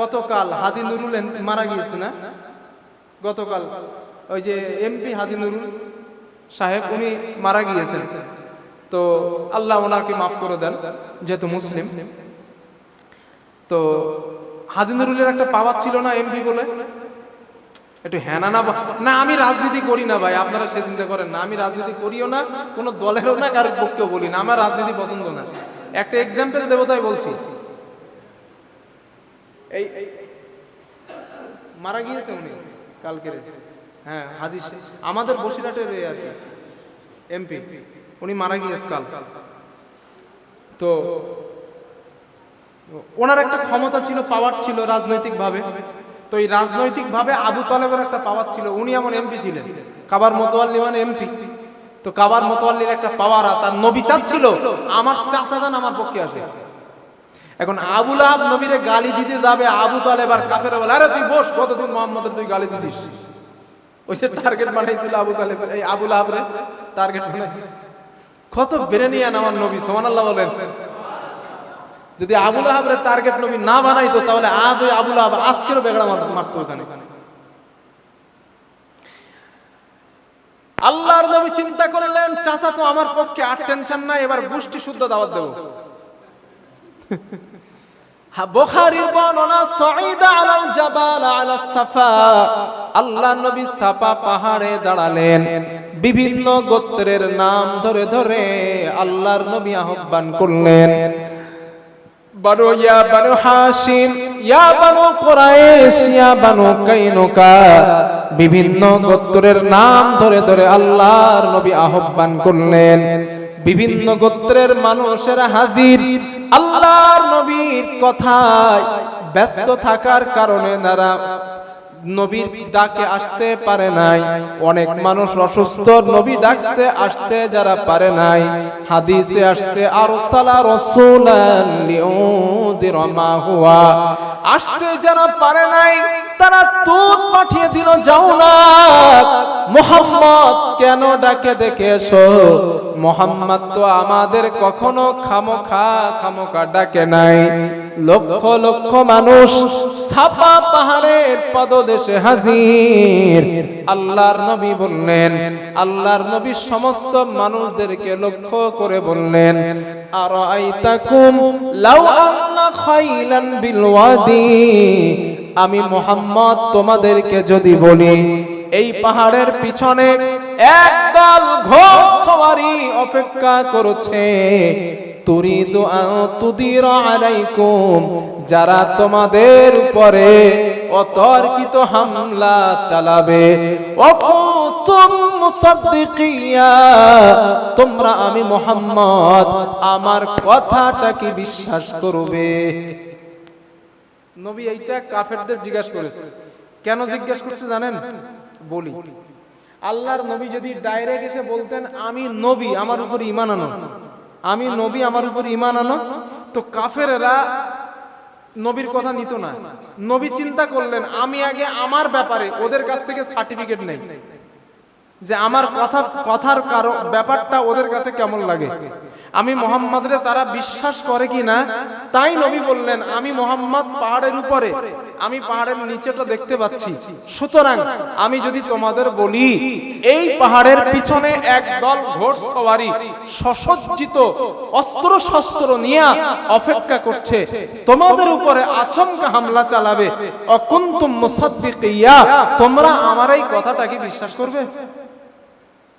গতকাল হাজি নুরুল মারা গিয়েছে না? গতকাল ওই যে এমপি হাজি নুরুল সাহেব, উনি মারা গিয়েছেন। তো আল্লাহ ওনাকে মাফ করে দেন, যেহেতু মুসলিম। তো হাজি নুরুলের একটা পাওয়ার ছিল না এমপি বলে? একটু হ্যানা না না আমি রাজনীতি করি না ভাই, আপনারা সে চিন্তা করেন না। আমি রাজনীতি করিও না, কোনো দলেরও না, কারোর পক্ষেও বলি না। আমার রাজনীতি পছন্দ না। একটা এক্সাম্পল দেবো তাই বলছি। এই মারা গিয়েছে উনি কালকের। হ্যাঁ হাজি সে- আমাদের বসিরহাটের আর কি, এমপি। উনি মারা গিয়েছে কাল। তো ওনার একটা ক্ষমতা ছিল পাওয়ার ছিল রাজনৈতিক ভাবে তো এই রাজনৈতিক ভাবে আবু তালেবের একটা পাওয়ার ছিল। উনি এমন এমপি ছিলেন। কাবার মতোয়াল্লি মানে এমপি। তো কাবার মতোয়াল্লির একটা পাওয়ার আছে। আর নবী চাচ্ছিল, আমার চাচা যান আমার পক্ষে আসে। এখন আবুল আহাব নবীরে গালি দিতে যাবে, আবু তালেব আর কাফের বলে, আরে তুই বস, কতদিন মোহাম্মদের তুই গালি দিছিস? ওই যে টার্গেট বানাইছিল আবু তালেব এই আবুল আহাবরে টার্গেট বানাইছে। কত বেরেনিয়ান আমার নবী সোমানাল্লাহ বলেন। যদি আবুল আহাবের টার্গেট নবী না বানাইতো, তাহলে আজ ওই আবুল আহাব আজকেরও বেগড়া মার- মারতো ওখানে। আল্লাহর নবী চিন্তা করলেন, চাচা তো আমার পক্ষে আর টেনশন নাই, এবার গোষ্ঠী শুদ্ধ দাওয়াত দেবো। বর্ণনা আলাল জাবাল সাফা। আল্লাহ নবী সাফা পাহাড়ে দাঁড়ালেন। বিভিন্ন গোত্রের নাম ধরে ধরে আল্লাহর নবী আহ্বান করলেন। বানু, ইয়া বানু হাশিম, ইয়া বানু কুরাইশ, ইয়া বানু কাইনুকা। বিভিন্ন গোত্রের নাম ধরে ধরে আল্লাহর নবী আহ্বান করলেন। বিভিন্ন গোত্রের মানুষেরা হাজির। আল্লাহর নবীর কথায় ব্যস্ত থাকার কারণে তারা নবীর ডাকে আসতে পারে নাই। অনেক মানুষ অসুস্থ, নবী ডাকছে আসতে যারা পারে নাই। হাদিসে আসছে আর সালা রসুল আসতে যারা পারে নাই তারা তুত পাঠিয়ে দিল, যাও না। মোহাম্মদ কেন ডাকে দেখে এসো মোহাম্মদ তো আমাদের কখনো খামোখা খামোখা ডাকে নাই। লক্ষ লক্ষ মানুষ ছাপা পাহাড়ের পদদেশে হাজির। আল্লাহর নবী বললেন, আল্লাহর নবী সমস্ত মানুষদেরকে লক্ষ্য করে বললেন আর আইতাকুম লাউ আন্না খাইলান বিল ওয়াদি? আমি মোহাম্মদ তোমাদেরকে যদি বলি, এই পাহাড়ের পিছনে একদল সওয়ারি অপেক্ষা করছে। তুদিরা যারা তোমাদের উপরে অতর্কিত হামলা চালাবে। তোমরা আমি মোহাম্মদ, আমার কথাটা কি বিশ্বাস করবে? নবী এইটা কাফেরদের জিজ্ঞাসা করেছে। কেন জিজ্ঞাসা করছে জানেন? বলি। আল্লাহর নবী যদি ডাইরেক্ট এসে বলতেন, আমি নবী, আমার উপর ইমান আনো। আমি নবী, আমার উপর ইমান আনো? তো কাফেরেরা নবীর কথা নিত না। নবী চিন্তা করলেন, আমি আগে আমার ব্যাপারে ওদের কাছ থেকে সার্টিফিকেট নেই। যে আমার কথা, কথার কারও, ব্যাপারটা ওদের কাছে কেমন লাগে? আমি মোহাম্মদরে তারা বিশ্বাস করে কি না তাই নবী বললেন, আমি মোহাম্মদ পাহাড়ের উপরে, আমি পাহাড়ের নিচেটা দেখতে পাচ্ছি। সুতরাং আমি যদি তোমাদের বলি, এই পাহাড়ের পিছনে এক দল ঘোড়সওয়ারি সসজ্জিত অস্ত্র শস্ত্র নিয়ে অপেক্ষা করছে। তোমাদের উপরে আচমকা হামলা চালাবে। অকুন্তুম মুসাদ্দিকিয়া, তোমরা আমার এই কথাটা কি বিশ্বাস করবে?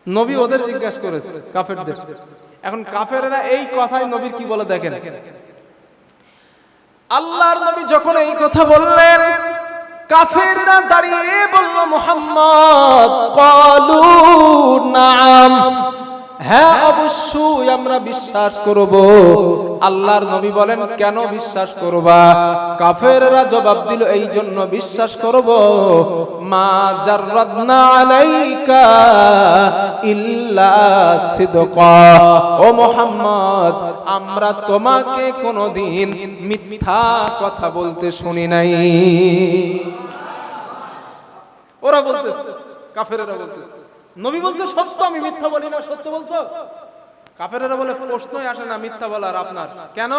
নবী ওদের জিজ্ঞাসা করেছে, কাফেরদের। এখন কাফেরেরা এই কথাই নবীর কি বলে দেখেন? আল্লাহর নবী যখন এই কথা বললেন, কাফেররা দাঁড়িয়ে বলল, মোহাম্মদ, কলু, নাম। হ্যাঁ অবশ্যই আমরা বিশ্বাস করব। আল্লাহর নবী বলেন, কেন বিশ্বাস করবা? কাফেররা জবাব দিল, এই জন্য বিশ্বাস করব। মা জাররাদনা আলাইকা ইল্লা সিদকা। ও মোহাম্মদ, আমরা তোমাকে কোনোদিন মিথ্যা কথা বলতে শুনি নাই। ওরা বলতেছে, কাফেরেরা বলতেছে। নবী বলছে, সত্য, আমি মিথ্যা বলি না, সত্য বলছো? কাফেরেরা বলে, প্রশ্নই আসে না, মিথ্যা বলার আপনার। কেন?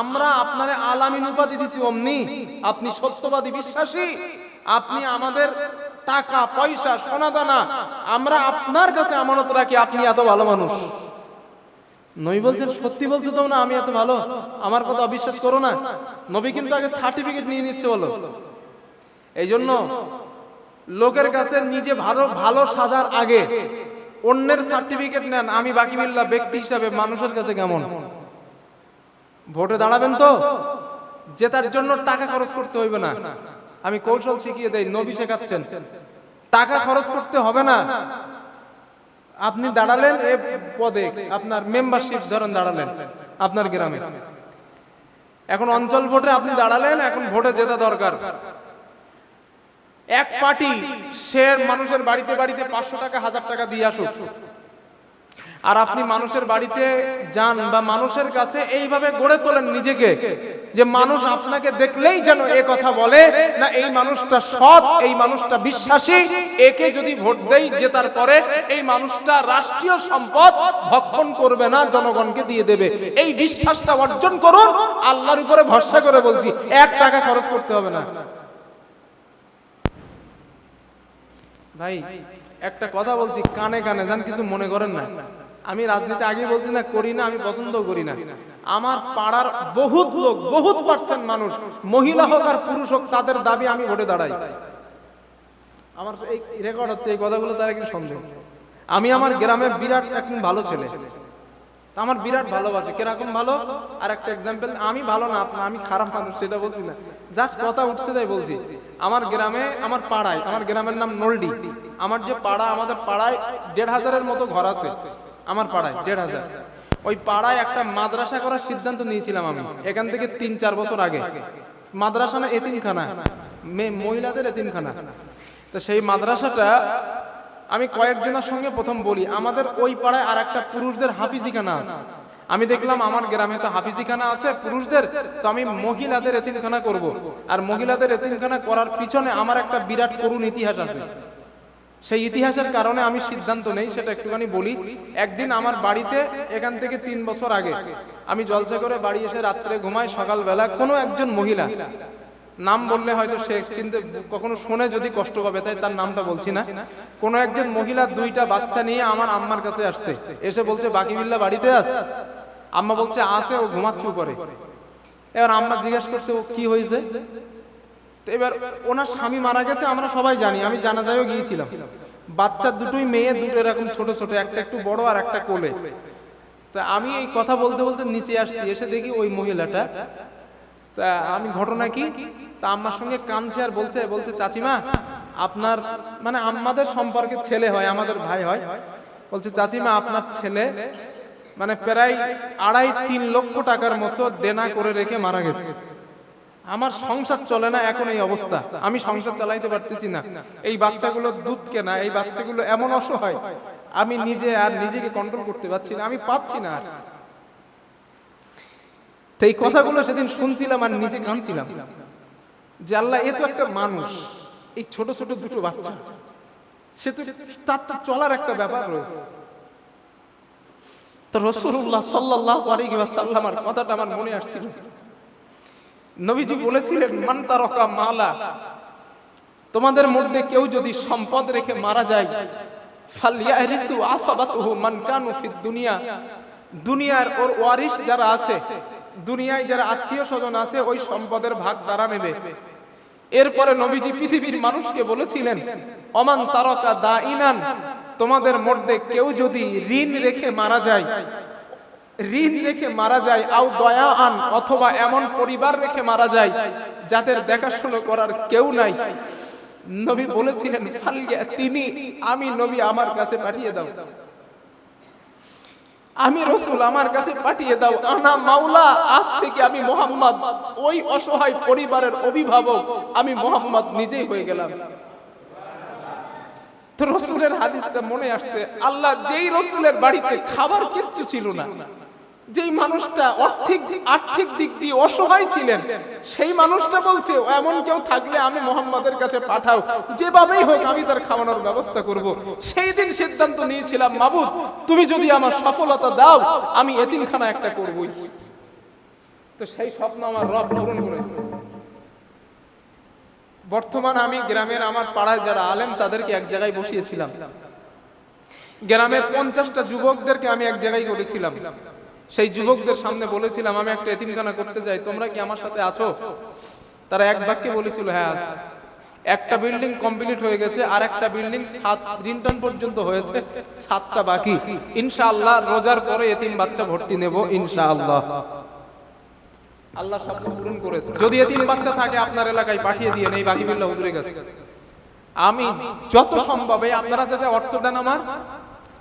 আমরা আপনারে আলামিন উপাধি দিছি অমনি। আপনি সত্যবাদী বিশ্বাসী। আপনি আমাদের টাকা, পয়সা, সোনাদানা, আমরা আপনার কাছে আমানত রাখি, আপনি এত ভালো মানুষ। নবী বলছেন, সত্যি বলছো তো না, আমি এত ভালো? আমার কথা অবিশ্বাস করো না? নবী কিন্তু আগে সার্টিফিকেট নিয়ে নিচ্ছে বলো। এই জন্য লোকের কাছে নিজে ভালো ভালো সাজার আগে অন্যের সার্টিফিকেট নেন। আমি বাকি বিল্লা ব্যক্তি হিসাবে মানুষের কাছে কেমন? ভোটে দাঁড়াবেন তো? জেতার জন্য টাকা খরচ করতে হইবে না। আমি কৌশল শিখিয়ে দেই, নবী শেখাচ্ছেন। টাকা খরচ করতে হবে না। আপনি দাঁড়ালেন এ পদে, আপনার মেম্বারশিপ ধরেন দাঁড়ালেন, আপনার গ্রামে। এখন অঞ্চল ভোটে আপনি দাঁড়ালেন, এখন ভোটে জেতা দরকার। এক পার্টি সে মানুষের বাড়িতে বাড়িতে পাঁচশো টাকা, হাজার টাকা দিয়ে আসুক। আর আপনি মানুষের বাড়িতে যান বা মানুষের কাছে এইভাবে গড়ে তোলেন নিজেকে, যে মানুষ আপনাকে দেখলেই যেন এ কথা বলে, না এই মানুষটা সৎ, এই মানুষটা বিশ্বাসী, একে যদি ভোট দেই জেতার পরে এই মানুষটা রাষ্ট্রীয় সম্পদ ভক্ষণ করবে না, জনগণকে দিয়ে দেবে। এই বিশ্বাসটা অর্জন করুন, আল্লাহর উপরে ভরসা করে বলছি, এক টাকা খরচ করতে হবে না। ভাই, একটা কথা বলছি, কানে কানে, যান কিছু মনে করেন না। আমি রাজনীতি আগে বলছি না, করি না, আমি পছন্দ করি না। আমার পাড়ার বহুত লোক, বহুত পার্সেন্ট মানুষ, মহিলা হোক আর পুরুষ হোক, তাদের দাবি আমি ভোটে দাঁড়াই। আমার এই রেকর্ড হচ্ছে, এই কথাগুলো তারা কি সন্দেহ। আমি আমার গ্রামে বিরাট একজন ভালো ছেলে। আমার বিরাট ভালোবাসে। কীরকম ভালো? আর একটা এক্সাম্পল আমি ভালো না আপনা- আমি খারাপ মানুষ, সেটা বলছি না। জাস্ট কথা উঠছে তাই বলছি। আমার গ্রামে, আমার পাড়ায়, আমার গ্রামের নাম নলডি। আমার যে পাড়া, আমাদের পাড়ায় দেড় হাজারের মতো ঘর আছে। আমার পাড়ায়, দেড় হাজার। ওই পাড়ায় একটা মাদ্রাসা করার সিদ্ধান্ত নিয়েছিলাম আমি, এখান থেকে তিন চার বছর আগে। মাদ্রাসা না এতিমখানা? মহিলাদের এতিমখানা। তো সেই মাদ্রাসাটা আমি কয়েকজনের সঙ্গে প্রথম বলি, আমাদের ওই পাড়ায় আর একটা পুরুষদের হাফিজিখানা আছে। আমি দেখলাম আমার গ্রামে তো হাফিজিখানা আছে, পুরুষদের, তো আমি মহিলাদের এতিমখানা করব। আর মহিলাদের এতিমখানা করার পিছনে আমার একটা বিরাট করুণ ইতিহাস আছে। সেই ইতিহাসের কারণে আমি সিদ্ধান্ত নেই, সেটা একটুখানি বলি। একদিন আমার বাড়িতে, এখান থেকে তিন বছর আগে, আমি জলসা করে বাড়ি এসে রাত্রে ঘুমাই, সকালবেলা কোনো একজন মহিলা নাম বললে হয়তো সে চিনতে কখনো শুনে যদি কষ্ট পাবে, তাই তার নামটা বলছি না। কোনো একজন মহিলা দুইটা বাচ্চা নিয়ে আমার আম্মার কাছে আসছে। এসে বলছে, বাকি বিল্লা বাড়িতে আস? আম্মা বলছে আসে ও ঘুমাচ্ছে উপরে। এবার আম্মা জিজ্ঞেস করছে, ও কি হয়েছে? এবার ওনার স্বামী মারা গেছে, আমরা সবাই জানি, আমি জানা যায়ও গিয়েছিলাম। বাচ্চা দুটোই মেয়ে, দুটো এরকম ছোট ছোট, একটা একটু বড় আর একটা কোলে। তা আমি এই কথা বলতে বলতে নিচে আসছি, এসে দেখি ওই মহিলাটা। তা আমি ঘটনা কি? তা আম্মার সঙ্গে কাঁদছে আর বলছে বলছে, চাচিমা, আপনার মানে আমাদের সম্পর্কে ছেলে হয়, আমাদের ভাই হয়। বলছে, চাচিমা, আপনার ছেলে মানে প্রায় আড়াই তিন লক্ষ টাকার মতো দেনা করে রেখে মারা গেছে। আমার সংসার চলে না এখন এই অবস্থা। আমি সংসার চালাইতে পারতেছি না। এই বাচ্চাগুলো দুধ কেনা, এই বাচ্চাগুলো এমন অসহায়। আমি নিজে আর নিজেকে কন্ট্রোল করতে পারছি না, আমি পাচ্ছি না। তো এই কথাগুলো সেদিন শুনছিলাম আর নিজে কাঁদছিলাম। যে আল্লাহ এ তো একটা মানুষ। এই ছোট ছোট দুটো বাচ্চা। সে তো তার তো চলার একটা ব্যাপার রয়েছে। তো রসুল্লাহ সাল্লাহ আলাইহি কথাটা আমার মনে আসছিল। নবীজি বলেছিলেন মান তারকা মালা। তোমাদের মধ্যে কেউ যদি সম্পদ রেখে মারা যায় ফালিয়ারিসু আসাবাতুহু মান কানু ফিদ দুনিয়া। দুনিয়ার ওর ওয়ারিশ যারা আছে দুনিয়ায় যারা আত্মীয় স্বজন আছে ওই সম্পদের ভাগ তারা নেবে। এরপরে নবীজি পৃথিবীর মানুষকে বলেছিলেন, অমান তারকা দা ইনান তোমাদের মধ্যে কেউ যদি ঋণ রেখে মারা যায়, ঋণ রেখে মারা যায়, আও দয়া আন অথবা এমন পরিবার রেখে মারা যায়, যাদের দেখাশোনা করার কেউ নাই। নবী বলেছিলেন তিনি আমি নবী আমার কাছে পাঠিয়ে দাও। আমি রসুল আমার কাছে পাঠিয়ে দাও। আনা মাওলা, আজ থেকে আমি মোহাম্মদ। ওই অসহায় পরিবারের অভিভাবক আমি মোহাম্মদ নিজেই হয়ে গেলাম। রসুলের হাদিসটা মনে আসছে, আল্লাহ যেই রসুলের বাড়িতে খাবার কিচ্ছু ছিল না যেই মানুষটা আর্থিক আর্থিক দিক দিয়ে অসহায় ছিলেন, সেই মানুষটা বলছে এমন কেউ থাকলে আমি মোহাম্মদের কাছে পাঠাও। যেভাবেই হোক আমি তার খাওয়ানোর ব্যবস্থা করব। সেই দিন সিদ্ধান্ত নিয়েছিলাম, মাবুদ, তুমি যদি আমার সফলতা দাও, আমি এতিমখানা একটা করবই। তো তো সেই স্বপ্ন আমার রব পূরণ করেছে। বর্তমানে আমি গ্রামের আমার পাড়ায় যারা আলেম, তাদেরকে এক জায়গায় বসিয়েছিলাম। গ্রামের পঞ্চাশটা যুবকদেরকে আমি এক জায়গায় করেছিলাম। সেই যুবকদের সামনে বলেছিলাম আমি একটা এতিমখানা করতে চাই তোমরা কি আমার সাথে আছো? তারা এক বাক্যে বলেছিল হ্যাঁ আস একটা বিল্ডিং কমপ্লিট হয়ে গেছে আর একটা বিল্ডিং সাত রিন্টন পর্যন্ত হয়েছে সাতটা বাকি। ইনশাআল্লাহ রোজার পরে এতিম বাচ্চা ভর্তি নেব ইনশাআল্লাহ। আল্লাহ স্বপ্ন পূরণ করেছে। যদি এতিম বাচ্চা থাকে আপনার এলাকায় পাঠিয়ে দিয়ে নেই বাকি বিল্লা হুজুরের কাছে আমি যত সম্ভব আপনারা যাতে অর্থ দেন আমার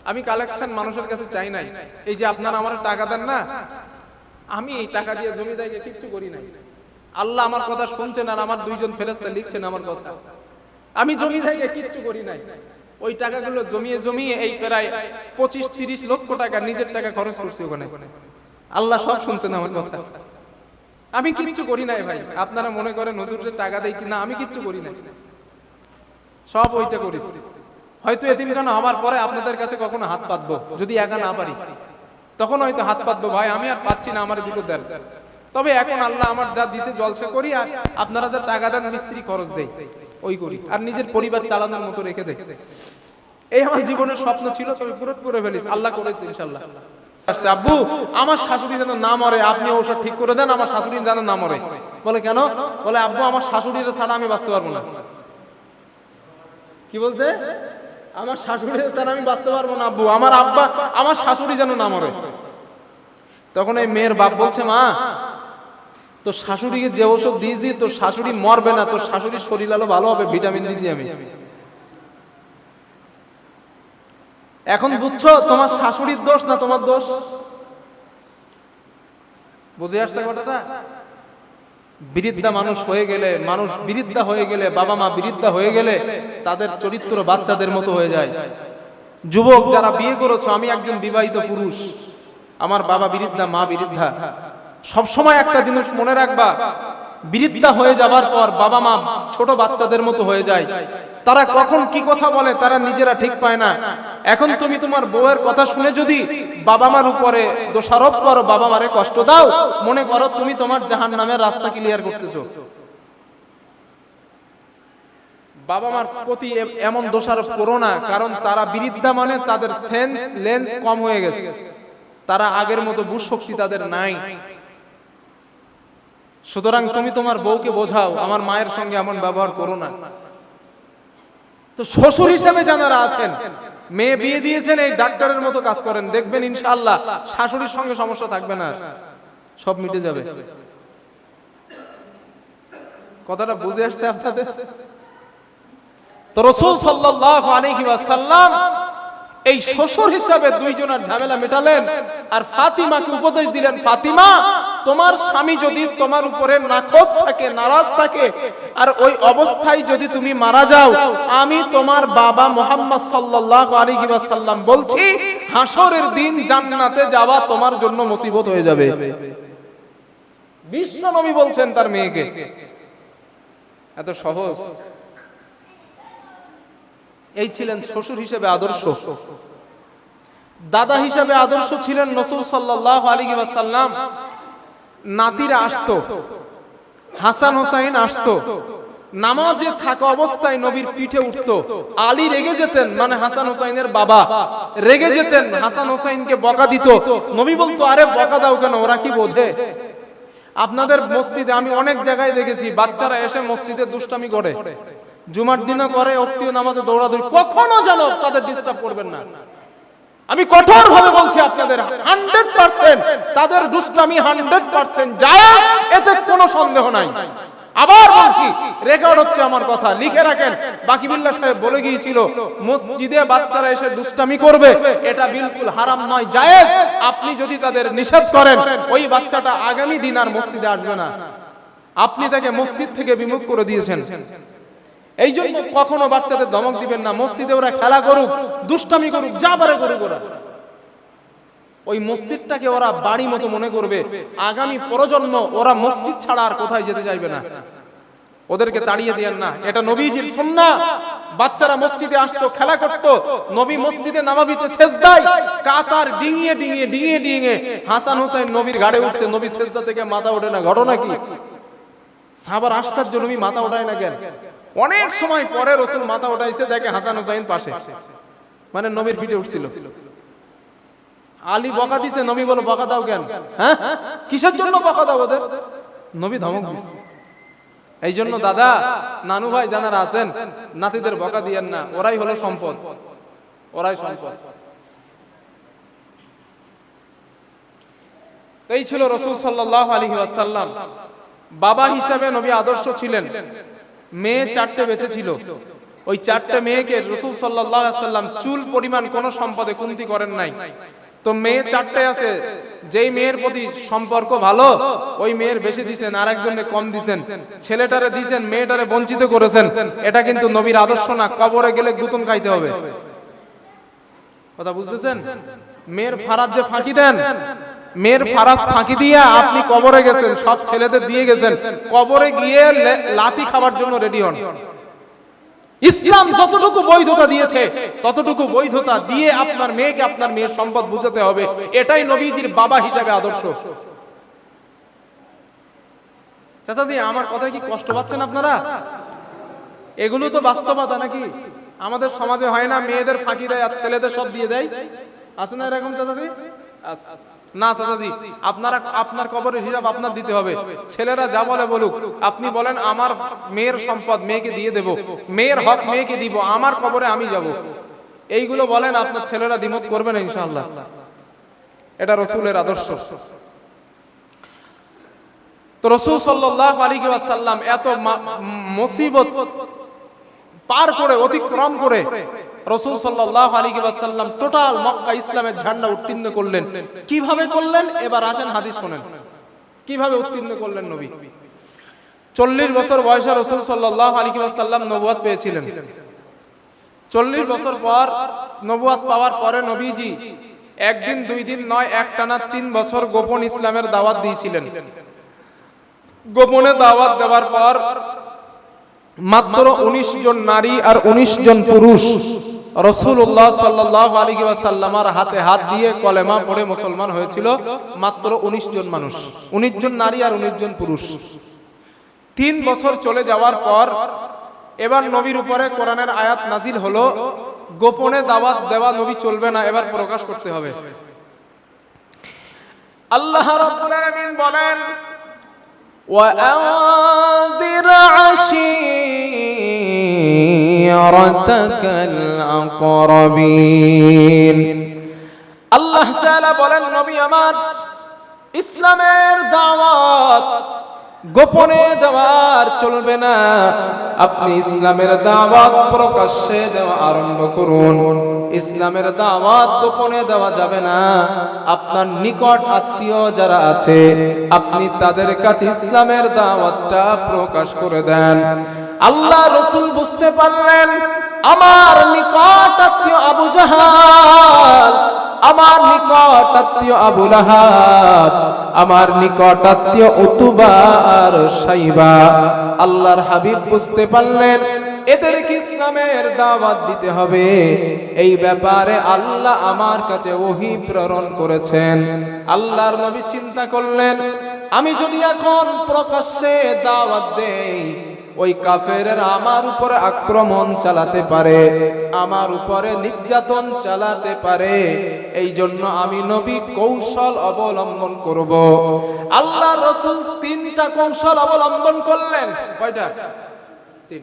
আমি কালেকশন মানুষের কাছে চাই নাই। এই যে আপনারা আমার টাকা দেন না, আমি এই টাকা দিয়ে জমি জায়গা কিচ্ছু করি নাই। আল্লাহ আমার কথা শুনছেন আর আমার দুইজন ফেরেস্তা লিখছেন আমার কথা। আমি জমি জায়গা কিচ্ছু করি নাই। ওই টাকাগুলো জমিয়ে জমিয়ে এই প্রায় পঁচিশ তিরিশ লক্ষ টাকা নিজের টাকা খরচ করছি ওখানে। আল্লাহ সব শুনছেন আমার কথা। আমি কিচ্ছু করি নাই ভাই। আপনারা মনে করেন নজরুলের টাকা দেয় কিনা, আমি কিচ্ছু করি নাই। সব ওইটা করিস। হয়তো এতিমখানা হওয়ার পরে আপনাদের কাছে কখনো হাত পাতবো? যদি একা না পারি। তখন হয়তো হাত পাতবো, ভাই, আমি আর পাচ্ছি না, আমার দুটো দেন তবে এখন আল্লাহ আমার যা দিছে জলসা করি আর আপনারা যা টাকা দেন, মিস্ত্রি খরচ দেই, ওই করি। আর নিজের পরিবার চালানোর মতো রেখে দেয় এই আমার জীবনের স্বপ্ন ছিল, তবে পুরো করে ফেলিস। আল্লাহ করেছে ইনশাল্লাহ আব্বু, আমার শাশুড়ি যেন না মরে, আপনি ওষুধ ঠিক করে দেন, আমার শাশুড়ি যেন না মরে। বলে, কেন? বলে, আব্বু, আমার শাশুড়ির ছাড়া আমি বাঁচতে পারব না। কি বলছে? আমার শাশুড়ি ছাড়া আমি বাঁচতে পারব না, আব্বু। আমার আব্বা, আমার শাশুড়ি যেন না মরে। তখন এই মেয়ের বাপ বলছে, মা তো শাশুড়িকে যে ওষুধ দিয়েছি তো শাশুড়ি মরবে না তো শাশুড়ির শরীর আলো ভালো হবে, ভিটামিন দিয়েছি আমি। এখন বুঝছ, তোমার শাশুড়ির দোষ না তোমার দোষ? বুঝে আসছে কথাটা? বিরিদ্ধা মানুষ হয়ে গেলে, মানুষ বৃদ্ধা হয়ে গেলে, বাবা মা বৃদ্ধা হয়ে গেলে তাদের চরিত্র বাচ্চাদের মতো হয়ে যায়। যুবক যারা বিয়ে করেছ, আমি একজন বিবাহিত পুরুষ, আমার বাবা বৃদ্ধা মা বৃদ্ধা সব সময় একটা জিনিস মনে রাখবা বৃদ্ধা হয়ে যাবার পর বাবা মা ছোট বাচ্চাদের মতো হয়ে যায়। তারা কখন কি কথা বলে তারা নিজেরা ঠিক পায় না। এখন তুমি তোমার বউয়ের কথা শুনে যদি বাবা মার উপরে দোষারোপ করো, বাবা মারে কষ্ট দাও, মনে করো তুমি তোমার জাহান নামের রাস্তা ক্লিয়ার করতেছো। বাবা মার প্রতি এমন দোষারোপ করো না, কারণ তারা বিরিদ্ধা মানে তাদের সেন্স লেন্স কম হয়ে গেছে। তারা আগের মতো বুঝ শক্তি তাদের নাই। সুতরাং তুমি তোমার বউকে বোঝাও, আমার মায়ের সঙ্গে এমন ব্যবহার করো না। তো শ্বশুর হিসেবে যারা আছেন, মেয়ে বিয়ে দিয়েছেন, এই ডাক্তারের মতো কাজ করেন, দেখবেন ইনশাআল্লাহ শাশুড়ির সঙ্গে সমস্যা থাকবে না, সব মিটে যাবে। কথাটা বুঝে আসছে আপনাদের? তো রসুল সাল্লাহ ওয়াসাল্লাম এই শ্বশুর হিসাবে দুইজনের ঝামেলা মেটালেন, আর ফাতিমাকে উপদেশ দিলেন, ফাতিমা, তোমার স্বামী যদি তোমার উপরে নাখোশ থাকে, নারাজ থাকে, আর ওই অবস্থায় যদি তুমি মারা যাও, আমি তোমার বাবা মোহাম্মদ সাল্লাল্লাহু বলছি হাসরের দিন জান্নাতে যাওয়া তোমার জন্য মুসিবত হয়ে যাবে। বিশ্ব নবী বলছেন তার মেয়েকে, এত সহজ? এই ছিলেন শ্বশুর হিসেবে আদর্শ। দাদা হিসেবে আদর্শ ছিলেন রসুল সাল্লাহ আলী ওয়াসাল্লাম। নাতিরা আসতো, হাসান হোসাইন আসতো, নামাজে থাকা অবস্থায় নবীর পিঠে উঠতো, আলী রেগে যেতেন মানে হাসান হোসাইনের বাবা। রেগে যেতেন, হাসান হোসাইনকে বকা দিত। নবী বলতো, আরে, বকা দাও কেন? ওরা কি বোঝে? আপনাদের মসজিদে আমি অনেক জায়গায় দেখেছি, বাচ্চারা এসে মসজিদে দুষ্টামি করে। জুমার দিনও করে অক্তীয় নামাজে দৌড়াদৌড়ি কখনো যেন তাদের ডিস্টার্ব করবেন না। আমি কঠোর ভাবে বলছি আপনাদের হান্ড্রেড পার্সেন্ট তাদের দুষ্টামি হান্ড্রেড পার্সেন্ট যায় এতে কোনো সন্দেহ নাই। আবার বলছি রেকর্ড হচ্ছে আমার কথা, লিখে রাখেন। বাকি বিল্লাহ সাহেব বলে গিয়েছিল, মসজিদে বাচ্চারা এসে দুষ্টামি করবে, এটা বিলকুল হারাম নয়, জায়েজ। আপনি যদি তাদের নিষেধ করেন, ওই বাচ্চাটা আগামী দিন আর মসজিদে আসবে না। আপনি তাকে মসজিদ থেকে বিমুখ করে দিয়েছেন। এই জন্য কখনো বাচ্চাদের ধমক দিবেন না। মসজিদে ওরা খেলা করুক, দুষ্টামি করুক, যা পারে করুক ওরা। ওই মসজিদটাকে ওরা বাড়ি মতো মনে করবে। আগামী প্রজন্ম ওরা মসজিদ ছাড়া আর কোথায় যেতে চাইবে না। ওদেরকে তাড়িয়ে দিয়েন না। এটা নবীজির সুন্নাহ। বাচ্চারা মসজিদে আসতো, খেলা করত। নবী মসজিদে নামাবিতে সেজদায় কাতার ডিঙিয়ে ডিঙিয়ে ডিঙিয়ে ডিঙিয়ে হাসান হুসাইন নবীর ঘাড়ে উঠছে। নবী সেজদা থেকে মাথা ওঠে না। ঘটনা কি? সাহাবার আশ্চর্য, নবী মাথা ওঠায় না কেন? অনেক সময় পরে রসুল মাথা ওঠাইছে দেখে হাসান হুসাইন পাশে। মানে নবীর পিঠে উঠছিল। আলী বকা দিছে নবী বলো বকা দাও কেন? হ্যাঁ? কিসের জন্য বকা দাও ওদের? নবী ধমক দিচ্ছে এই জন্য দাদা নানু ভাই জানারা আছেন নাতিদের বকা দিয়েন না। ওরাই হলো সম্পদ। ওরাই সম্পদ। এই ছিল রসুল সাল্লাহ আলী আসাল্লাম বাবা হিসাবে নবী আদর্শ ছিলেন। মেয়ে চারটে বেঁচে ছিল ওই চারটে মেয়েকে রসুল সাল্লাম চুল পরিমাণ কোন সম্পদে কমতি করেন নাই। তো মেয়ে চারটে আছে, যেই মেয়ের প্রতি সম্পর্ক ভালো, ওই মেয়ের বেশি দিছেন আর একজনে কম দিছেন। ছেলেটারে দিছেন, মেয়েটারে বঞ্চিত করেছেন। এটা কিন্তু নবীর আদর্শ না, কবরে গেলে গুতন খাইতে হবে। কথা বুঝতেছেন? মেয়ের ফারাজ যে ফাঁকি দেন মেয়ের ফারাজ ফাঁকি দিয়ে আপনি কবরে গেছেন সব ছেলেদের দিয়ে গেছেন। কবরে গিয়ে লে- লাথি খাবার জন্য রেডি হন। ইসলাম যতটুকু বৈধতা দিয়েছে ততটুকু বৈধতা দিয়ে আপনার মেয়েকে আপনার মেয়ের সম্পদ বুঝাতে হবে। এটাই নবীজির বাবা হিসাবে আদর্শ। চাচাজি আমার কথায় কি কষ্ট পাচ্ছেন আপনারা? এগুলো তো বাস্তবতা নাকি? আমাদের সমাজে হয় না মেয়েদের ফাঁকি দেয় আর ছেলেদের সব দিয়ে দেয়? আছে না এরকম চাচাজি। আছে। না চাচাজি, আপনারা আপনার কবরের হিসাব আপনার দিতে হবে। ছেলেরা যা বলে বলুক, আপনি বলেন, আমার মেয়ের সম্পদ মেয়েকে দিয়ে দেব। মেয়ের হক মেয়েকে দিব। আমার কবরে আমি যাব। এইগুলো বলেন, আপনার ছেলেরা দ্বিমত করবে না, ইনশাআল্লাহ। এটা রসুলের আদর্শ। তো রসুল সাল্লাহ আলী সাল্লাম এত মুসিবত পার করে, অতিক্রম করে রসুল সাল্লাহ আলী সাল্লাম টোটাল মক্কা ইসলামের ঝান্ডা উত্তীর্ণ করলেন। কীভাবে করলেন? এবার আসেন হাদিস শোনেন। কীভাবে উত্তীর্ণ করলেন নবী? চল্লিশ বছর বয়সে রসুল সাল্লাহ আলী সাল্লাম নবুয়াত পেয়েছিলেন। চল্লিশ বছর পর নবুয়াত পাওয়ার পরে নবীজি একদিন, দুই দিন নয় একটানা তিন বছর গোপন ইসলামের দাওয়াত দিয়েছিলেন। গোপনে দাওয়াত দেওয়ার পর মাত্র ১৯ জন নারী আর ১৯ জন পুরুষ। রসুল্লাহ সাল্লাহ আলী সাল্লামার হাতে হাত দিয়ে কলেমা পড়ে মুসলমান হয়েছিল মাত্র ১৯ জন মানুষ। ১৯ জন নারী আর ১৯ জন পুরুষ। তিন বছর চলে যাওয়ার পর এবার নবীর উপরে কোরআনের আয়াত নাজিল হলো, গোপনে দাওয়াত দেওয়া নবী চলবে না, এবার প্রকাশ করতে হবে। আল্লাহ রাব্বুল বলেন, ওয়া আনদির عشيرتك الأقربين আল্লাহ তাআলা বলেন নবী আমার ইসলামের দাওয়াত গোপনে দেওয়ার চলবে না। আপনি ইসলামের দাওয়াত প্রকাশ্যে দেওয়া আরম্ভ করুন। ইসলামের দাওয়াত গোপনে দেওয়া যাবে না। আপনার নিকট আত্মীয় যারা আছে, আপনি তাদের কাছে ইসলামের দাওয়াতটা প্রকাশ করে দেন। আল্লাহ রসুল বুঝতে পারলেন আমার নিকট আত্মীয় আবু জাহাল, আমার নিকট আত্মীয় আবু লাহাব, আমার নিকট আত্মীয় উতুবা আর সাইবা। আল্লাহর হাবিব বুঝতে পারলেন এদেরকে ইসলামের দাওয়াত দিতে হবে। এই ব্যাপারে আল্লাহ আমার কাছে ওহি প্রেরণ করেছেন। আল্লাহর নবী চিন্তা করলেন, আমি যদি এখন প্রকাশ্যে দাওয়াত দেই ওই কাফেরের আমার উপরে আক্রমণ চালাতে পারে, আমার উপরে নির্যাতন চালাতে পারে। এই জন্য আমি নবী কৌশল অবলম্বন করব। আল্লাহ রসুল তিনটা কৌশল অবলম্বন করলেন। কয়টা? তিন।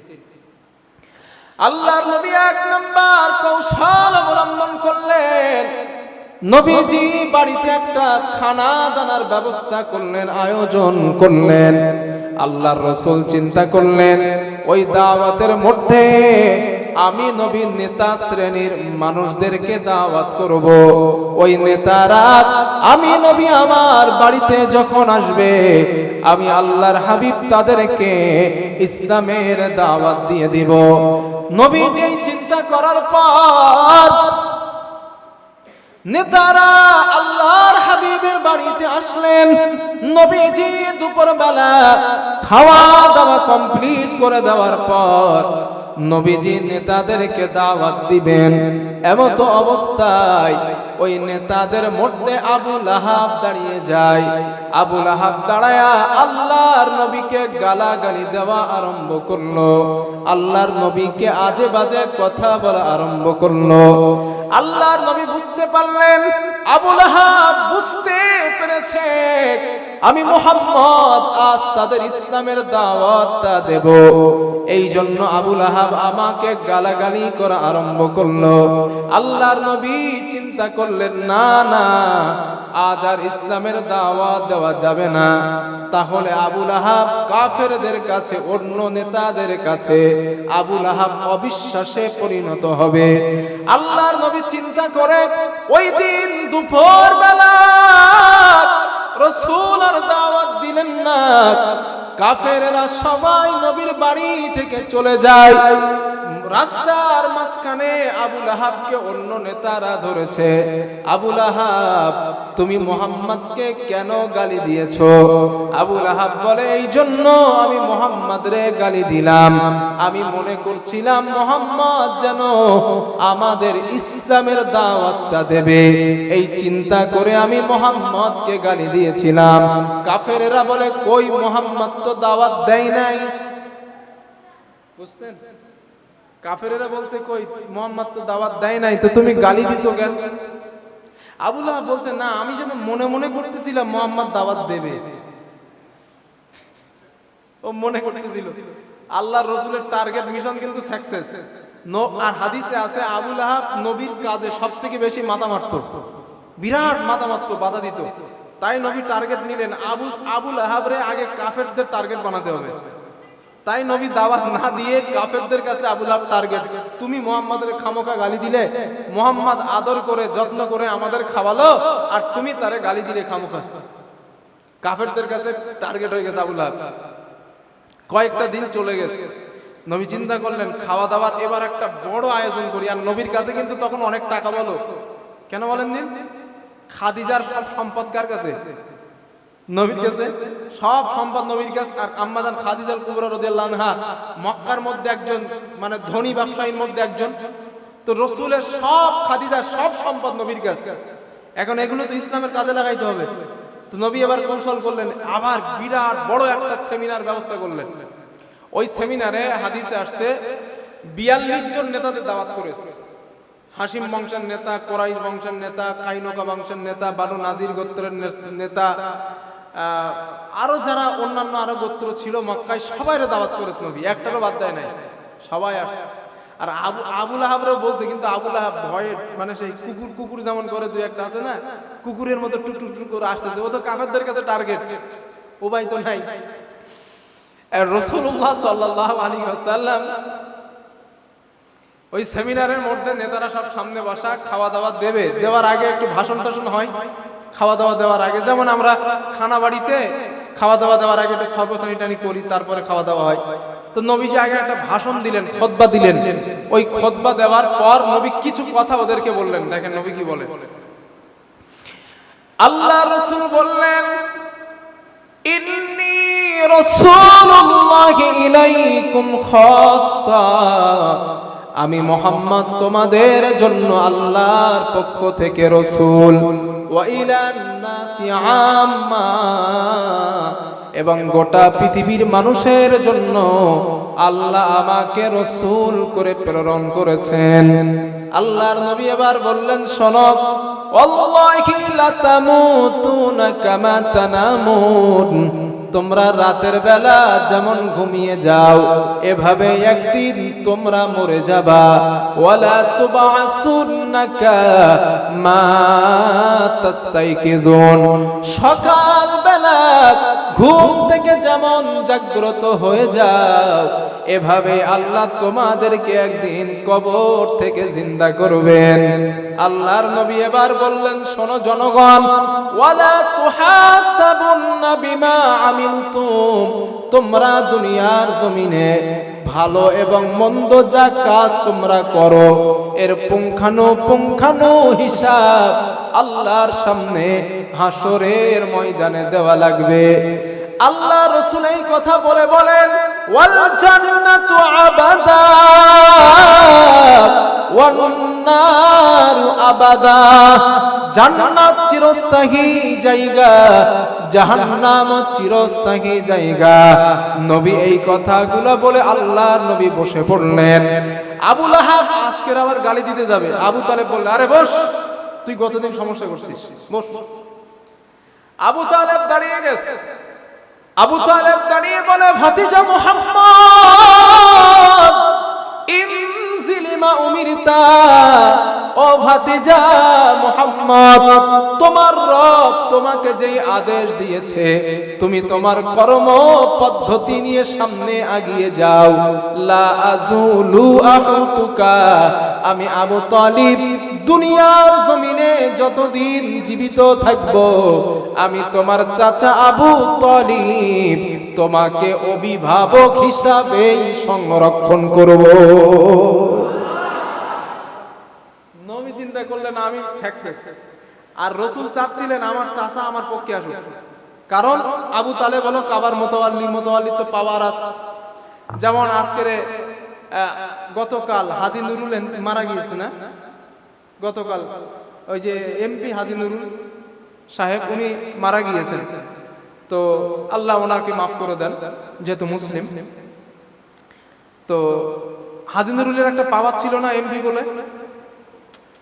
আল্লাহর নবী এক নম্বর কৌশল অবলম্বন করলেন। নবীজি বাড়িতে একটা খানা দানার ব্যবস্থা করলেন, আয়োজন করলেন। আল্লাহর রসুল চিন্তা করলেন, ওই দাওয়াতের মধ্যে আমি নবীন নেতা শ্রেণির মানুষদেরকে দাওয়াত করব। ওই নেতারা, আমি নবী আমার বাড়িতে যখন আসবে, আমি আল্লাহর হাবিব তাদেরকে ইসলামের দাওয়াত দিয়ে দিব। নবী যেই চিন্তা করার পর নেতারা আল্লাহর হাবিবের বাড়িতে আসলেন। নবীজি দুপুরবেলা খাওয়া দাওয়া কমপ্লিট করে দেওয়ার পর নবীজি নেতাদেরকে দাওয়াত দিবেন। এমত অবস্থায় ওই নেতাদের মধ্যে আবু লাহাব দাঁড়িয়ে যায়। আবু লাহাব দাঁড়ায়া আল্লাহর নবীকে গালাগালি দেওয়া আরম্ভ করল। আল্লাহর নবীকে আজে বাজে কথা বলা আরম্ভ করল। আল্লাহর নবী বুঝতে পারলেন, আবু লাহাব বুঝতে পেরেছে, আমি মোহাম্মদ আজ তাদের ইসলামের দাওয়াতটা দেব। এই জন্য আবুল আহাব আমাকে গালাগালি করা আরম্ভ করল। আল্লাহর নবী চিন্তা করলেন, না না, আজ আর ইসলামের দাওয়াত দেওয়া যাবে না। তাহলে আবুল আহাব কাফেরদের কাছে, অন্য নেতাদের কাছে আবুল আহাব অবিশ্বাসে পরিণত হবে। আল্লাহর নবী চিন্তা করে ওই দিন দুপুর বেলা রসুল আর দাওয়াত দিলেন না কাফেরেরা সবাই নবীর বাড়ি থেকে চলে যায়। রাস্তার মাঝখানে আবুল আহাবকে অন্য নেতারা ধরেছে। আবুল আহাব, তুমি মোহাম্মদকে কেন গালি দিয়েছ? আবুল আহাব বলে, এই জন্য আমি মোহাম্মদ রে গালি দিলাম। আমি মনে করছিলাম মোহাম্মদ যেন আমাদের ইসলামের দাওয়াতটা দেবে। এই চিন্তা করে আমি মোহাম্মদকে গালি দিয়েছিলাম। কাফেরেরা বলে, কই মোহাম্মদ তো দাওয়াত দেয় নাই। বুঝতেন কাফেরেরা বলছে কই মোহাম্মদ তো দাওয়াত দেয় নাই তো তুমি গালি দিছো কেন? আবুল্লাহ বলছে না আমি যেন মনে মনে করতেছিলাম মোহাম্মদ দাওয়াত দেবে। ও মনে করতেছিল। আল্লাহর রসুলের টার্গেট মিশন কিন্তু সাকসেস আর হাদিসে আছে আবুল আহাব নবীর কাজে সব থেকে বেশি মাথা মারত বিরাট মাথা মারত বাধা দিত। তাই নবী টার্গেট নিলেন। আবু আবুল আহাবরে আগে কাফেরদের টার্গেট বানাতে হবে। তাই নবী দাওয়াত না দিয়ে কাফেরদের কাছে আবুল আহাব টার্গেট তুমি মোহাম্মদের খামোকা গালি দিলে, মোহাম্মদ আদর করে, যত্ন করে আমাদের খাওয়ালো, আর তুমি তারে গালি দিলে খামোকা কাফেরদের কাছে টার্গেট হয়ে গেছে আবুল আহাব কয়েকটা দিন চলে গেছে। নবী চিন্তা করলেন খাওয়া দাওয়ার এবার একটা বড় আয়োজন করি। আর নবীর কাছে কিন্তু তখন অনেক টাকা বলো। কেন বলেন দিন খাদিজার সব সম্পদ কার কাছে? নবীর কাছে? সব সম্পদ নবীর কাছে। আর আম্মাজান খাদিজার কুবরা রদিয়াল্লাহু মক্কার মধ্যে একজন মানে ধনী ব্যবসায়ীর মধ্যে একজন। তো রসুলের সব খাদিজার সব সম্পদ নবীর কাছে। এখন এগুলো তো ইসলামের কাজে লাগাইতে হবে। তো নবী এবার কৌশল করলেন, আবার বিরাট বড় একটা সেমিনার ব্যবস্থা করলেন। ওই সেমিনারে হাদিসে আসছে, বিয়াল্লিশ জন নেতাদের দাওয়াত করেছে। হাসিম বংশের নেতা, কোরাইশ বংশের নেতা, কাইনকা বংশের নেতা, বানু নাজির গোত্রের নেতা আরও যারা অন্যান্য আরও গোত্র ছিল মক্কায় সবাই দাওয়াত করেছে নবী। একটারও বাদ দেয় নাই। সবাই আসছে। আর আবু, আবুল আহাবরেও বলছে, কিন্তু আবুল আহাব ভয়ে মানে সেই কুকুর কুকুর যেমন করে, দুই একটা আছে না, কুকুরের মতো টুক টুক করে আসতেছে। ও তো কাফেরদের কাছে টার্গেট উপায় তো নাই। রসুল্লাহ সাল্লাহ আলী আসাল্লাম ওই সেমিনারের মধ্যে নেতারা সব সামনে বসা খাওয়া দাওয়া দেবে। দেওয়ার আগে একটু ভাষণ টাষণ হয়। খাওয়া দাওয়া দেওয়ার আগে যেমন আমরা খানা বাড়িতে খাওয়া দাওয়া দেওয়ার আগে একটু সর্বশ্রেণী টানি করি, তারপরে খাওয়া দাওয়া হয়। তো নবীজি আগে একটা ভাষণ দিলেন খতবা দিলেন। ওই খতবা দেওয়ার পর নবী কিছু কথা ওদেরকে বললেন। দেখেন নবী কি বলে আল্লাহ রসুল বললেন, ইন্নি রাসূলুল্লাহি ইলাইকুম খাসসা আমি মোহাম্মদ তোমাদের জন্য আল্লাহর পক্ষ থেকে রসুল। এবং গোটা পৃথিবীর মানুষের জন্য আল্লাহ আমাকে রসুল করে প্রেরণ করেছেন। আল্লাহর নবী এবার বললেন কামা তানামুন। তোমরা রাতের বেলা যেমন ঘুমিয়ে যাও, এভাবে একদিন তোমরা মরে যাবা। ওয়ালা তুবাসুন্নাকা মা তাস্তাইকিজুন। সকাল বেলা ঘুম থেকে যেমন জাগ্রত হয়ে যাও, এভাবে আল্লাহ তোমাদেরকে একদিন কবর থেকে জিন্দা করবেন। আল্লাহর নবী এবার বললেন, শোনো জনগণ, ওয়ালা বিমা তোমরা দুনিয়ার জমিনে ভালো এবং মন্দ যা কাজ তোমরা করো, এর পুঙ্খানু পুঙ্খানু হিসাব আল্লাহর সামনে হাসরের ময়দানে দেওয়া লাগবে। আল্লাহ রসুল এই কথা বলে বলেন জায়গা জায়গা। নবী এই কথাগুলো বলে আল্লাহ নবী বসে পড়লেন। আবু আজকের আবার গালি দিতে যাবে। আবু তালে বললে, আরে বস, তুই গতদিন সমস্যা করছিস, বস। আবু তালেব দাঁড়িয়ে গেছে। আবু তালেব দাঁড়িয়ে বলে ভাতিজা মোহাম্মদ ইনজিলিমা উমিরতা ও ভাতিজা মোহাম্মদ তোমার রব তোমাকে যেই আদেশ দিয়েছে তুমি তোমার কর্ম পদ্ধতি নিয়ে সামনে আগিয়ে যাও। লা আজুলু আহুতুকা আমি আবু তালিব দুনিয়ার জমিনে যতদিন জীবিত থাকব, আমি তোমার চাচা আবু তালিব তোমাকে অভিভাবক হিসাবেই সংরক্ষণ করব। নবী চিন্তা করলেন, আমি সাকসেস আর রসুল চাচ্ছিলেন, আমার চাচা আমার পক্ষে আসুক। কারণ আবু তালে বলো কাবার মোতাবাল্লি মোতাবাল্লি তো পাওয়ার আছে যেমন আজকের গতকাল হাজি নুরুলেন মারা গিয়েছে না? গতকাল ওই যে এমপি হাজি নুরুল সাহেব, উনি মারা গিয়েছেন। তো আল্লাহ ওনাকে মাফ করে দেন, যেহেতু মুসলিম। তো হাজি নুরুলের একটা পাওয়ার ছিল না এমপি বলে।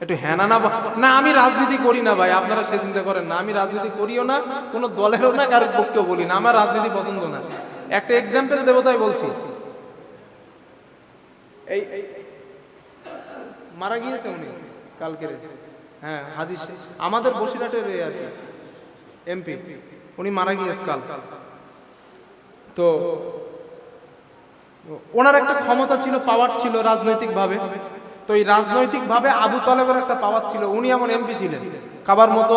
একটু হ্যানা না না, আমি রাজনীতি করি না ভাই, আপনারা সে চিন্তা করেন না। আমি রাজনীতি করিও না, কোনো দলেরও না, কারোর পক্ষেও বলি না। আমার রাজনীতি পছন্দ না। একটা এক্সাম্পল দেবো তাই বলছি। এই- মারা গিয়েছে উনি। কালকের হ্যাঁ হাজি আমাদের বসিরহাটের আর কি, এমপি, উনি মারা গিয়েছে কাল। তো ওনার একটা ক্ষমতা ছিল পাওয়ার ছিল রাজনৈতিক ভাবে তো এই রাজনৈতিক ভাবে আবু তালেবের একটা পাওয়ার ছিল, উনি এমন এমপি ছিলেন। কাবার মতো